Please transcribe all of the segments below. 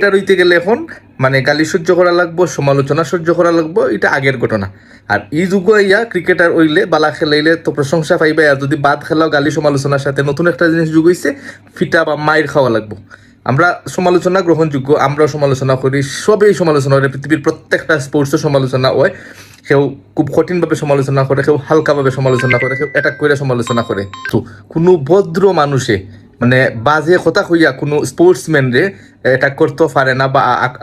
এটা রইতে গেলে এখন মানে গালি সহ্য করা লাগবো, সমালোচনা সহ্য করা লাগবো, এটা আগের ঘটনা। আর এই যুগ ইয়া ক্রিকেটার ওইলে বালা খেলাইলে তো প্রশংসা পাইবে, আর যদি বাদ খেলাও গালি সমালোচনার সাথে নতুন একটা জিনিস যুগ হইছে ফিটা বা মায়ের খাওয়া লাগবো। আমরা সমালোচনা গ্রহণযোগ্য, আমরাও সমালোচনা করি, সবেই সমালোচনা করে, পৃথিবীর প্রত্যেকটা স্পোর্টসের সমালোচনা হয়। কেউ খুব কঠিনভাবে সমালোচনা করে, কেউ হালকাভাবে সমালোচনা করে, কেউ অ্যাটাক করে সমালোচনা করে। তো কোনো ভদ্র মানুষে মানে বাজে কথা কইয়া কোনো স্পোর্টসম্যান রে অ্যাটাক করতে পারে না বা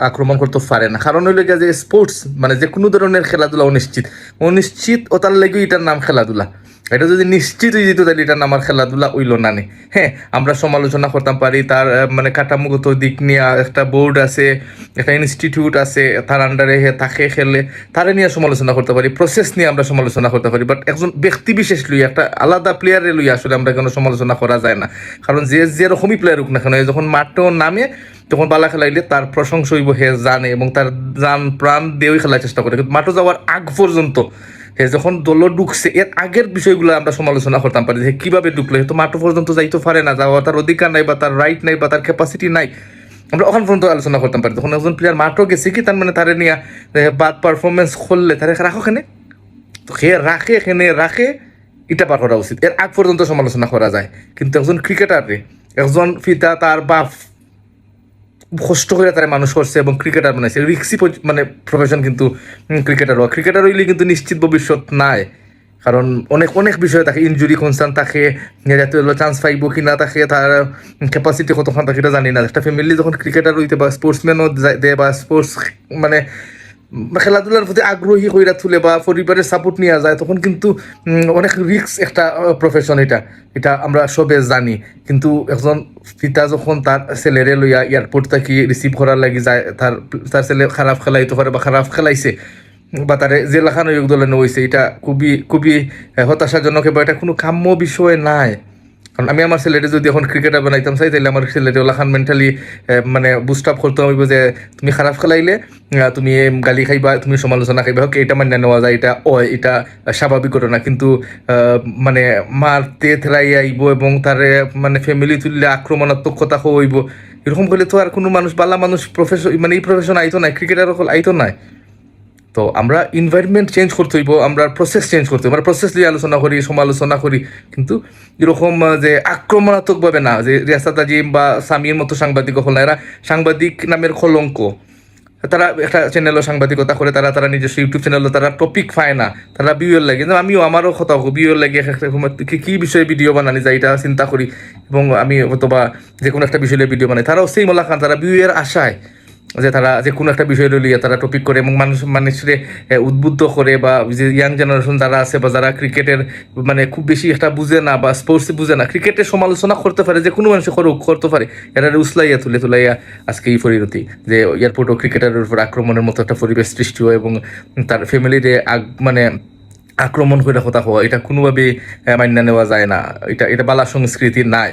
আক্রমণ করতে পারে না। কারণ হইলে যে স্পোর্টস মানে যে কোনো ধরনের খেলাধুলা অনিশ্চিত। অনিশ্চিত ওটার লেগেও এটার নাম খেলাধুলা। এটা যদি নিশ্চিত হয়ে যেত তাহলে এটার নাম আমার খেলাধুলা ওইল না নে। হ্যাঁ আমরা সমালোচনা করতাম পারি, তার মানে কাঠামোগত দিক নিয়ে একটা বোর্ড আছে, একটা ইনস্টিটিউট আছে, তার আন্ডারে হে তাকে খেলে, তারে নিয়ে সমালোচনা করতে পারি প্রসেস নিয়ে আমরা সমালোচনা করতে পারি। বাট একজন ব্যক্তি বিশেষ লই একটা আলাদা প্লেয়ারে লই আসলে আমরা কোনো সমালোচনা করা যায় না। কারণ যে যেরকমই প্লেয়ার হোক না কেন যখন মাঠও নামে তখন বালা খেলাইলে তার প্রশংসা হইব, হে জানে এবং তার জান প্রাণ দিয়েই খেলার চেষ্টা করে। কিন্তু মাঠে যাওয়ার আগ পর্যন্ত হে যখন দল ঢুকছে, এর আগের বিষয়গুলো আমরা সমালোচনা করতাম পারি যে কীভাবে ঢুকলে তো মাঠ পর্যন্ত যাইতে পারে না, যাওয়া তার অধিকার নাই বা তার রাইট নাই বা তার ক্যাপাসিটি নাই। আমরা ওখান পর্যন্ত আলোচনা করতাম পারি। তখন একজন প্লেয়ার মাঠও গেছে কি, তার মানে তারে নিয়ে বাদ পারফরমেন্স করলে তারে রাখো কেনে তো সে রাখে এখানে, রাখে, এটা পার করা উচিত। এর আগ পর্যন্ত সমালোচনা করা যায়। কিন্তু একজন ক্রিকেটারে একজন ফিতা তার বাপ কষ্ট করে তারা মানুষ করছে এবং ক্রিকেটার বানাইছে। রিক্সি মানে প্রফেশন কিন্তু ক্রিকেটার হওয়া ক্রিকেটার হইলে কিন্তু নিশ্চিত ভবিষ্যৎ নাই। কারণ অনেক অনেক বিষয় থাকে ইঞ্জুরি কনসার্ন থাকে যাতে চান্স পাইব কি না থাকে তার ক্যাপাসিটি কতক্ষণ থাকে এটা জানি না। একটা ফ্যামিলি যখন ক্রিকেটার হইতে বা স্পোর্টসম্যানও দেয় বা স্পোর্টস মানে খেলাধুলার প্রতি আগ্রহী কইরা তুলে বা পরিবারের সাপোর্ট নিয়ে যায়, তখন কিন্তু অনেক রিস্ক একটা প্রফেশন এটা। এটা আমরা সবে জানি। কিন্তু একজন পিতা যখন তার ছেলেরে লইয়া এয়ারপোর্ট থাকি রিসিভ করার লাগি যায়, তার তার ছেলে খারাপ খেলাইতে পারে বা খারাপ খেলাইছে, বা তারে জেলাখানো যোগ দলে হয়েছে এটা খুবই খুবই হতাশাজনক, এবং এটা কোনো কাম্য বিষয় নাই। কারণ আমি আমার ছেলেটা যদি এখন ক্রিকেটার বানাইতাম, চাই তাহলে আমার ছেলেটা ওলাখান মেন্টালি মানে বুস্ট আপ করতে হইব যে তুমি খারাপ খেলাইলে তুমি গালি খাইবা, তুমি সমালোচনা খাইবা, হোক এটা মান্য নেওয়া যায়, এটা ও এটা স্বাভাবিক ঘটনা। কিন্তু মানে মারতে থেরাই আইব এবং তারে মানে ফ্যামিলি তুললে আক্রমণাত্মক কথা হইব এরকম করলে তো আর কোনো মানুষ, বালা মানুষ প্রফেশন মানে এই প্রফেশন আইতো নাই ক্রিকেটার আইতো নাই। তো আমরা এনভায়রনমেন্ট চেঞ্জ করতে হইব, আমরা প্রসেস চেঞ্জ করতে হইব। আমরা প্রসেস নিয়ে আলোচনা করি, সমালোচনা করি। কিন্তু এরকম যে আক্রমণাত্মকভাবে না, যে রিয়াসাত আজিম বা সামির মতো সাংবাদিক হল এরা সাংবাদিক নামের কলঙ্ক। তারা একটা চ্যানেলও সাংবাদিকতা করে, তারা তারা নিজস্ব ইউটিউব চ্যানেলও তারা টপিক পায় না। তারা বিউয়ের লাগে। আমিও, আমারও কথা হোক বিউয়ের লাগে কি- বিষয়ে ভিডিও বানানি যায়, এটা চিন্তা করি। এবং আমি অথবা যে কোনো একটা বিষয়ে ভিডিও বানাই। তারাও সেই মোলা খান তারা বিউয়ের আশায়। যে তারা যে কোনো একটা বিষয় লিয়ে তারা টপিক করে এবং মানুষ মানুষরে উদ্বুদ্ধ করে বা যে ইয়াং জেনারেশন যারা আছে, বা যারা ক্রিকেটের মানে খুব বেশি একটা বুঝে না, বা স্পোর্টস বুঝে না ক্রিকেটের সমালোচনা করতে পারে, যে কোনো মানুষ করুক, করতে পারে এরা উসলাইয়া তুলে তুলাইয়া আজকে এই পরিণতি, যে এয়ারপোর্টও ক্রিকেটারের উপর আক্রমণের মতো একটা পরিবেশ সৃষ্টি হয়, এবং তার ফ্যামিলিতে মানে আক্রমণ করে কথা হওয়া এটা কোনোভাবেই মান্য নেওয়া যায় না, এটা এটা বালা সংস্কৃতি নাই।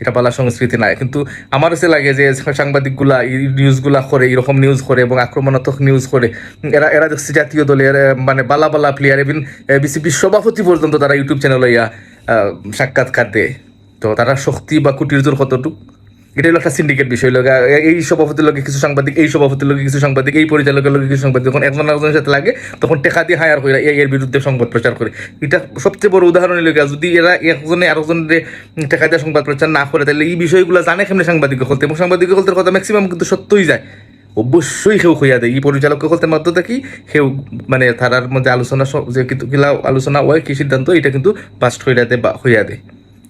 এটা বালা সংস্কৃতি নাই। কিন্তু আমার কাছে লাগে যে সাংবাদিকগুলা নিউজগুলা করে, এরকম নিউজ করে এবং আক্রমণাত্মক নিউজ করে। এরা এরা দেখছি জাতীয় দলের মানে বালা বালা প্লেয়ার এবং বিসিপির সভাপতি পর্যন্ত তারা ইউটিউব চ্যানেলে ইয়া সাক্ষাৎকার দেয়। তো তারা শক্তি বা কুটির জোর কতটুকু? এটা হলো একটা সিন্ডিকেট বিষয় লোক এই সভাপতির লোকে কিছু সাংবাদিক, এই সভাপতির লোকে কিছু সাংবাদিক, এই পরিচালকের লোকে কিছু সাংবাদিক, যখন একজন একজনের সাথে লাগে, তখন টেকা দিয়ে হায়ার করে এর বিরুদ্ধে সংবাদ প্রচার করে। এটা সবচেয়ে বড় উদাহরণ লোক যদি এরা একজনে আরেকজনের টেকা দিয়ে সংবাদ প্রচার না করে, তাহলে এই বিষয়গুলো জানে কেমনি সাংবাদিক হলতে এবং সাংবাদিক হলতে কথা ম্যাক্সিমাম কিন্তু সত্যই যায়। অবশ্যই সেও হইয়া দেয়। এই পরিচালক হলতে মধ্য থেকেই সেও মানে তারার মধ্যে আলোচনা যে কিন্তু আলোচনা হয়, কি সিদ্ধান্ত? এটা কিন্তু পাস্ট হইয়া দেয় বা হইয়া দেয়।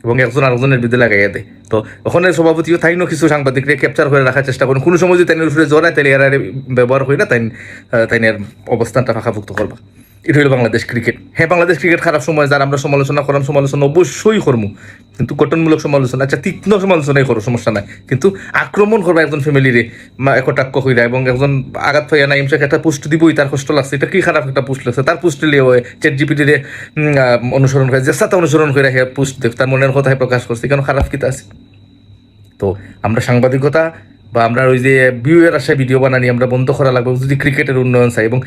এবং একজন আরেকজনের বিরুদ্ধে লাগাইয়া দেয়। তো ওখানে সভাপতিও তাইনও কিছু সাংবাদিককে ক্যাপচার করে রাখার চেষ্টা করেন। কোনো সময় যদি তাইনের উপরে জড়ায় তাহলে এরা ব্যবহার হয় না তাই তাইনের অবস্থানটা ফাঁকাভুক্ত করবা। এটা হলো বাংলাদেশ ক্রিকেট হ্যাঁ বাংলাদেশ ক্রিকেট খারাপ সময়, যার আমরা সমালোচনা করাম সমালোচনা অবশ্যই করব। কিন্তু গঠনমূলক সমালোচনা আচ্ছা তীক্ষ্ণ সমালোচনাই করো, সমস্যা নাই। কিন্তু আক্রমণ করবা একজন ফ্যামিলিরে একটাক্ষ হইরা এবং একজন আঘাত পাইয়া না ইমসাকে একটা পোস্ট দিবই, তার কষ্ট লাগছে। এটা কি খারাপ একটা পোস্ট লাগছে? তার পোস্ট লিয়ে হয় চ্যাট জিপিটিরে অনুসরণ করে, যে সাথে অনুসরণ করে হ্যাঁ পোস্ট দেখ, তার মনের কথায় প্রকাশ করছে, কেন খারাপ কিতা আছে? তো আমরা সাংবাদিকতা বা আমরা ওই যে ভিউয়ের আশায় ভিডিও বানানি, আমরা বন্ধ করা লাগবে, যদি ক্রিকেটের উন্নয়ন চাই। এবং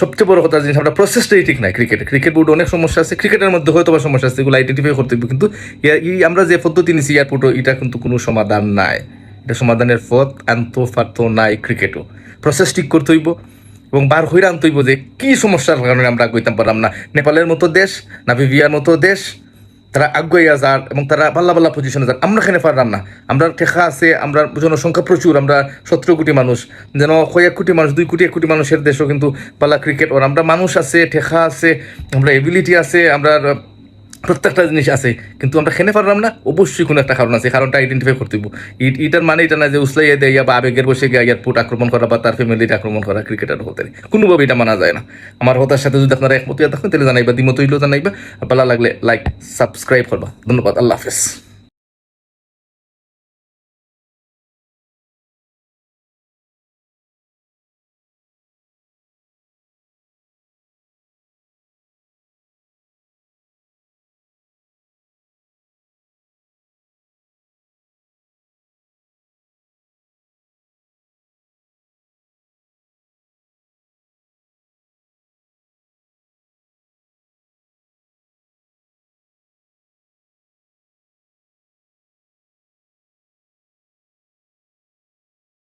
সবচেয়ে বড় কথা জিনিস, আমরা প্রসেসটাই ঠিক নাই ক্রিকেট ক্রিকেট বোর্ড অনেক সমস্যা আছে ক্রিকেটের মধ্যে হয়তো বা সমস্যা আছে, এগুলো আইডেন্টিফাই করতে হবে। কিন্তু আমরা যে পদ্ধতি নিছি, এয়ারপোর্টও, এটা কিন্তু কোনো সমাধান নাই। এটা সমাধানের পথ আনতো ফারতো নাই ক্রিকেটও প্রসেস ঠিক করতে হইব, এবং বার হইরা আনতে হইব যে, কি সমস্যার কারণে আমরা কইতাম পারলাম না। নেপালের মতো দেশ না ভিভিয়ার মতো দেশ তারা আগুয়াইয়া যার এবং তারা পাল্লা পাল্লা পজিশনে যান। আমরা এখানে পারলাম না? আমরা ঠেকা আছে আমরা জনসংখ্যা প্রচুর, আমরা সতেরো কোটি মানুষ। যেন কয়েক কোটি মানুষ, দুই কোটি, এক কোটি মানুষের দেশও কিন্তু পাল্লা ক্রিকেট ওর। আমরা মানুষ আছে, ঠেকা আছে, আমরা এবিলিটি আছে, আমরা প্রত্যেকটা জিনিস আছে, কিন্তু আমরা খেনে পারলাম না, অবশ্যই কোনো একটা কারণ আছে কারণটা আইডেন্টিফাই করতে ইট, ইটার মানে এটা না যে উসলাইয়া দেয়া বা আবেগের বসে গিয়ে এয়ারপোর্ট আক্রমণ করা বা তার ফ্যামিলির আক্রমণ করা ক্রিকেটার হতে কোনোভাবে এটা মানা যায় না। আমার হতার সাথে যদি আপনারা একমত থাকেন, তাহলে জানাইবা দ্বিমত হইলেও জানাইবা। ভালো লাগলে লাইক সাবস্ক্রাইব করবা। ধন্যবাদ, আল্লাহ হাফেজ।